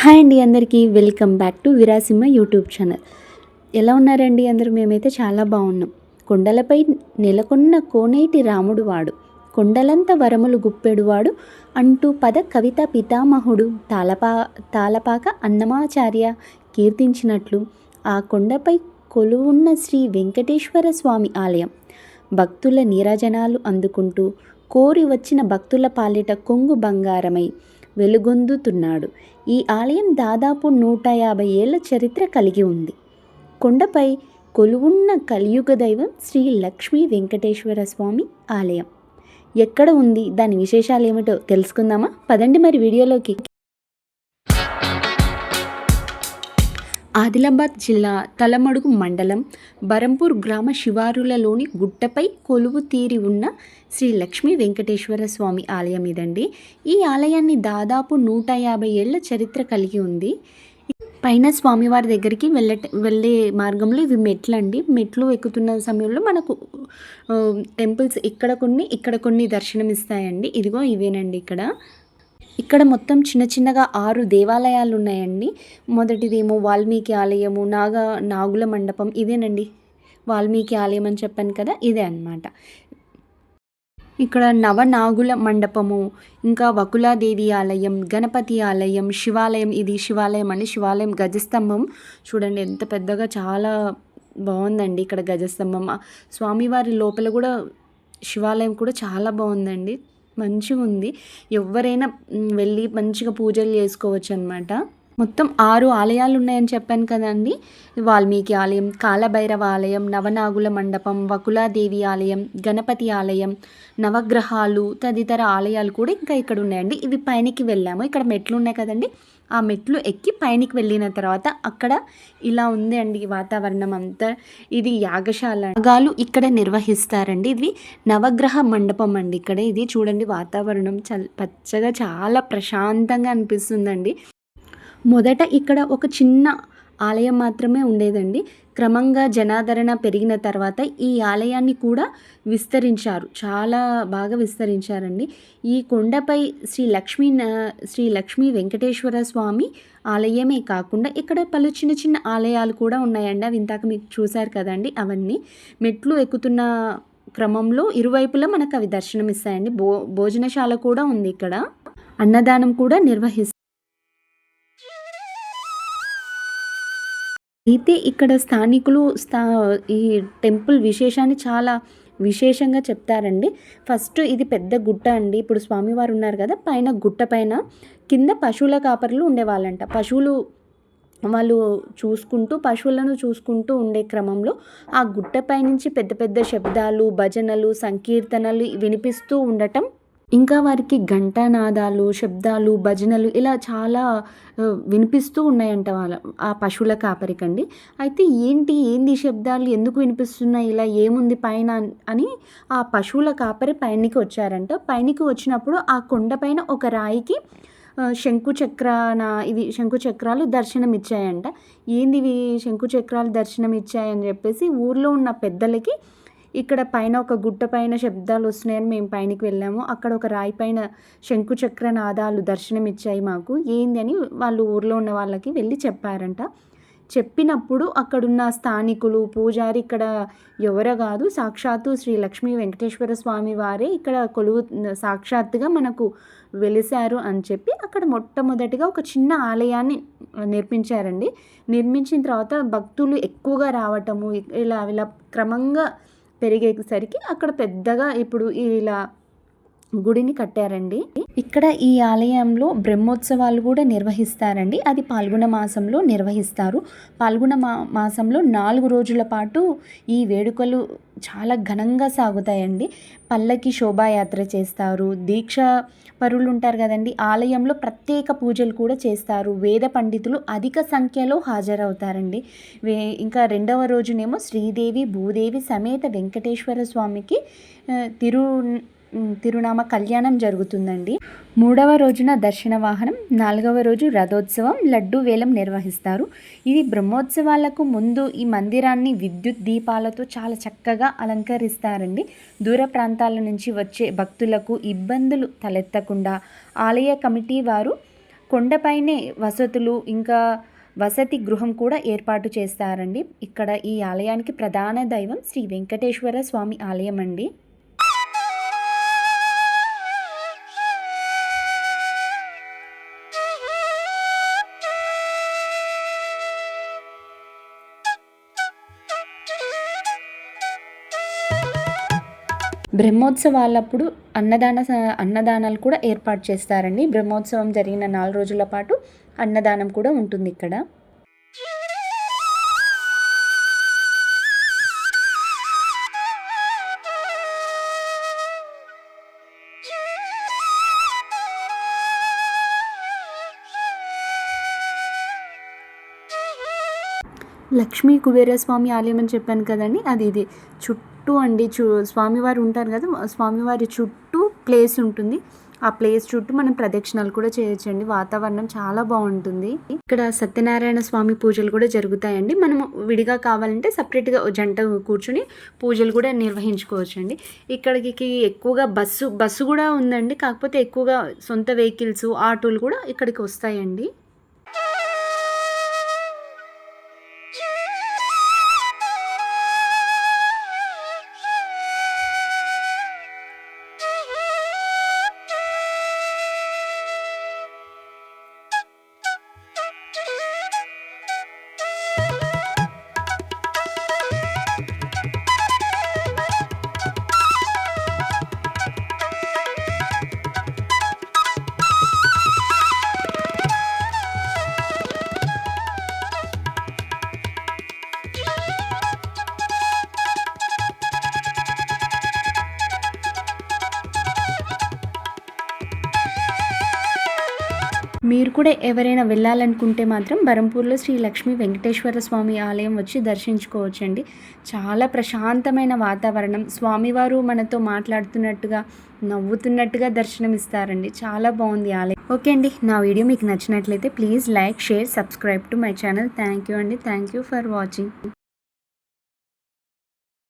Hi అండి అందరికీ. Welcome back to Virasimha YouTube channel. ఎలా ఉన్నారండి? అందరూ మేమైతే చాలా బాగున్నాం. కొండలపై నెలకొన్న కోనేటి రాముడు వాడు కొండలంత వరములు గుప్పెడువాడు అంటూ పద కవిత పితామహుడు తాలపా తాలపాక అన్నమాచార్య కీర్తించినట్లు ఆ కొండపై కొలువున్న శ్రీ వెంకటేశ్వర స్వామి ఆలయం. భక్తుల నీరాజనాలు అందుకుంటూ కోరి వచ్చిన భక్తుల పాలిట కొంగు బంగారమై వెలుగొందుతున్నాడు. ఈ ఆలయం దాదాపు నూట యాభై ఏళ్ళ చరిత్ర కలిగి ఉంది. కొండపై కొలువున్న కలియుగ దైవం శ్రీ లక్ష్మీ వెంకటేశ్వర స్వామి ఆలయం. ఎక్కడ ఉంది? దాని విశేషాలు ఏమిటో తెలుసుకుందామా? పదండి మరి వీడియోలోకి. ఆదిలాబాద్ జిల్లా తలమడుగు మండలం బరంపూర్ గ్రామ శివారులలోని గుట్టపై కొలువు తీరి ఉన్న శ్రీ లక్ష్మీ వెంకటేశ్వర స్వామి ఆలయం ఇదండి. ఈ ఆలయాన్ని దాదాపు నూట యాభై ఏళ్ళ చరిత్ర కలిగి ఉంది. పైన స్వామివారి దగ్గరికి వెళ్ళ వెళ్ళే మార్గంలో ఇవి మెట్లు అండి మెట్లు ఎక్కుతున్న సమయంలో మనకు టెంపుల్స్ ఇక్కడ కొన్ని ఇక్కడ కొన్ని దర్శనమిస్తాయండి. ఇదిగో ఇవేనండి ఇక్కడ. ఇక్కడ మొత్తం చిన్న చిన్నగా ఆరు దేవాలయాలు ఉన్నాయండి మొదటిదేమో వాల్మీకి ఆలయము నాగ నాగుల మండపం ఇదేనండి. వాల్మీకి ఆలయం అని చెప్పాను కదా ఇదే అన్నమాట. ఇక్కడ నవనాగుల మండపము ఇంకా వకులాదేవి ఆలయం గణపతి ఆలయం శివాలయం ఇది శివాలయం అండి శివాలయం గజస్తంభం. చూడండి ఎంత పెద్దగా చాలా బాగుందండి ఇక్కడ గజస్తంభం. స్వామివారి లోపల కూడా శివాలయం కూడా చాలా బాగుందండి. మంచిగా ఉంది ఎవరైనా వెళ్ళి మంచిగా పూజలు చేసుకోవచ్చు అనమాట మొత్తం ఆరు ఆలయాలు ఉన్నాయని చెప్పాను కదండి. వాల్మీకి ఆలయం కాలభైరవ ఆలయం నవనాగుల మండపం వకులాదేవి ఆలయం గణపతి ఆలయం నవగ్రహాలు తదితర ఆలయాలు కూడా ఇంకా ఇక్కడ ఉన్నాయండి. ఇవి పైనకి వెళ్ళాము. ఇక్కడ మెట్లు ఉన్నాయి కదండి. ఆ మెట్లు ఎక్కి పైనకి వెళ్ళిన తర్వాత అక్కడ ఇలా ఉంది అండి వాతావరణం అంతా. ఇది యాగశాల. యాగాలు ఇక్కడ నిర్వహిస్తారండి. ఇది నవగ్రహ మండపం అండి. ఇక్కడ ఇది చూడండి వాతావరణం చల్ పచ్చగా చాలా ప్రశాంతంగా అనిపిస్తుందండి. మొదట ఇక్కడ ఒక చిన్న ఆలయం మాత్రమే ఉండేదండి. క్రమంగా జనాదరణ పెరిగిన తర్వాత ఈ ఆలయాన్ని కూడా విస్తరించారు. చాలా బాగా విస్తరించారండి. ఈ కొండపై శ్రీ లక్ష్మీ న- శ్రీ లక్ష్మీ వెంకటేశ్వర స్వామి ఆలయమే కాకుండా ఇక్కడ పలు చిన్న చిన్న ఆలయాలు కూడా ఉన్నాయండి. అవి ఇంతాక మీకు చూశారు కదండి అవన్నీ. మెట్లు ఎక్కుతున్న క్రమంలో ఇరువైపులా మనకు అవి దర్శనం ఇస్తాయండి భో భోజనశాల కూడా ఉంది ఇక్కడ. అన్నదానం కూడా నిర్వహిస్తారు. అయితే ఇక్కడ స్థానికులు స్థా ఈ టెంపుల్ విశేషాన్ని చాలా విశేషంగా చెప్తారండి. ఫస్ట్ ఇది పెద్ద గుట్ట అండి. ఇప్పుడు స్వామివారు ఉన్నారు కదా పైన గుట్ట పైన కింద పశువుల కాపరులు ఉండేవాళ్ళంట. పశువులు వాళ్ళు చూసుకుంటూ పశువులను చూసుకుంటూ ఉండే క్రమంలో ఆ గుట్టపై నుంచి పెద్ద పెద్ద శబ్దాలు భజనలు సంకీర్తనలు వినిపిస్తూ ఉండటం ఇంకా వారికి ఘంటానాదాలు శబ్దాలు భజనలు ఇలా చాలా వినిపిస్తూ ఉన్నాయంట వాళ్ళ ఆ పశువుల కాపరికండి. అయితే ఏంటి ఏంది శబ్దాలు? ఎందుకు వినిపిస్తున్నాయి? ఇలా ఏముంది పైన అని ఆ పశువుల కాపరి పైనకి వచ్చారంట. పైనకి వచ్చినప్పుడు ఆ కొండపైన ఒక రాయికి శంకుచక్రాన ఇవి శంకుచక్రాలు దర్శనం ఇచ్చాయంట ఏంది ఇవి శంకుచక్రాలు దర్శనం ఇచ్చాయని చెప్పేసి ఊర్లో ఉన్న పెద్దలకి ఇక్కడ పైన ఒక గుట్ట పైన శబ్దాలు వస్తున్నాయని మేము పైనకి వెళ్ళాము. అక్కడ ఒక రాయి పైన శంకుచక్ర నాదాలు దర్శనం ఇచ్చాయి మాకు. ఏంది అని వాళ్ళు ఊర్లో ఉన్న వాళ్ళకి వెళ్ళి చెప్పారంట. చెప్పినప్పుడు అక్కడున్న స్థానికులు పూజారి ఇక్కడ ఎవరో కాదు సాక్షాత్తు శ్రీ లక్ష్మీ వెంకటేశ్వర స్వామి వారే ఇక్కడ కొలువు సాక్షాత్తుగా మనకు వెలిశారు అని చెప్పి అక్కడ మొట్టమొదటిగా ఒక చిన్న ఆలయాన్ని నిర్మించారండి. నిర్మించిన తర్వాత భక్తులు ఎక్కువగా రావటము ఇలా ఇలా క్రమంగా పెరిగేసరికి అక్కడ పెద్దగా ఇప్పుడు ఇలా గుడిని కట్టారండి. ఇక్కడ ఈ ఆలయంలో బ్రహ్మోత్సవాలు కూడా నిర్వహిస్తారండి. అది పాల్గొన మాసంలో నిర్వహిస్తారు. పాల్గొన మా మాసంలో నాలుగు రోజుల పాటు ఈ వేడుకలు చాలా ఘనంగా సాగుతాయండి. పల్లకి శోభాయాత్ర చేస్తారు. దీక్ష పరులు ఉంటారు కదండి. ఆలయంలో ప్రత్యేక పూజలు కూడా చేస్తారు. వేద పండితులు అధిక సంఖ్యలో హాజరవుతారండి. వే ఇంకా రెండవ రోజునేమో శ్రీదేవి భూదేవి సమేత వెంకటేశ్వర స్వామికి తిరు తిరునామ కళ్యాణం జరుగుతుందండి. మూడవ రోజున దర్శన వాహనం నాలుగవ రోజు రథోత్సవం లడ్డు వేలం నిర్వహిస్తారు. ఇది బ్రహ్మోత్సవాలకు ముందు ఈ మందిరాన్ని విద్యుత్ దీపాలతో చాలా చక్కగా అలంకరిస్తారండి. దూర ప్రాంతాల నుంచి వచ్చే భక్తులకు ఇబ్బందులు తలెత్తకుండా ఆలయ కమిటీ వారు కొండపైనే వసతులు ఇంకా వసతి గృహం కూడా ఏర్పాటు చేస్తారండి. ఇక్కడ ఈ ఆలయానికి ప్రధాన దైవం శ్రీ వెంకటేశ్వర స్వామి ఆలయం అండి బ్రహ్మోత్సవాలప్పుడు అన్నదాన స- అన్నదానాలు కూడా ఏర్పాటు చేస్తారండి. బ్రహ్మోత్సవం జరిగిన నాలుగు రోజుల పాటు అన్నదానం కూడా ఉంటుంది ఇక్కడ. లక్ష్మీ కుబేరస్వామి ఆలయం అని చెప్పాను కదండి. అది ఇది. చుట్టూ చుట్టూ అండి చూ స్వామివారు ఉంటారు కదా స్వామివారి చుట్టూ ప్లేస్ ఉంటుంది. ఆ ప్లేస్ చుట్టూ మనం ప్రదక్షిణాలు కూడా చేయొచ్చండి. వాతావరణం చాలా బాగుంటుంది. ఇక్కడ సత్యనారాయణ స్వామి పూజలు కూడా జరుగుతాయండి. మనం విడిగా కావాలంటే సపరేట్గా జంట కూర్చుని పూజలు కూడా నిర్వహించుకోవచ్చండి. ఇక్కడికి ఎక్కువగా బస్సు బస్సు కూడా ఉందండి. కాకపోతే ఎక్కువగా సొంత వెహికల్స్ ఆటోలు కూడా ఇక్కడికి వస్తాయండి. మీరు కూడా ఎవరైనా వెళ్ళాలనుకుంటే మాత్రం బరంపూర్లో శ్రీ లక్ష్మీ వెంకటేశ్వర స్వామి ఆలయం వచ్చి దర్శించుకోవచ్చండి. చాలా ప్రశాంతమైన వాతావరణం. స్వామివారు మనతో మాట్లాడుతున్నట్టుగా నవ్వుతున్నట్టుగా దర్శనం ఇస్తారండి చాలా బాగుంది ఆలయం. ఓకే అండి నా వీడియో మీకు నచ్చినట్లయితే please like share subscribe to my channel. Thank you అండి. Thank you for watching.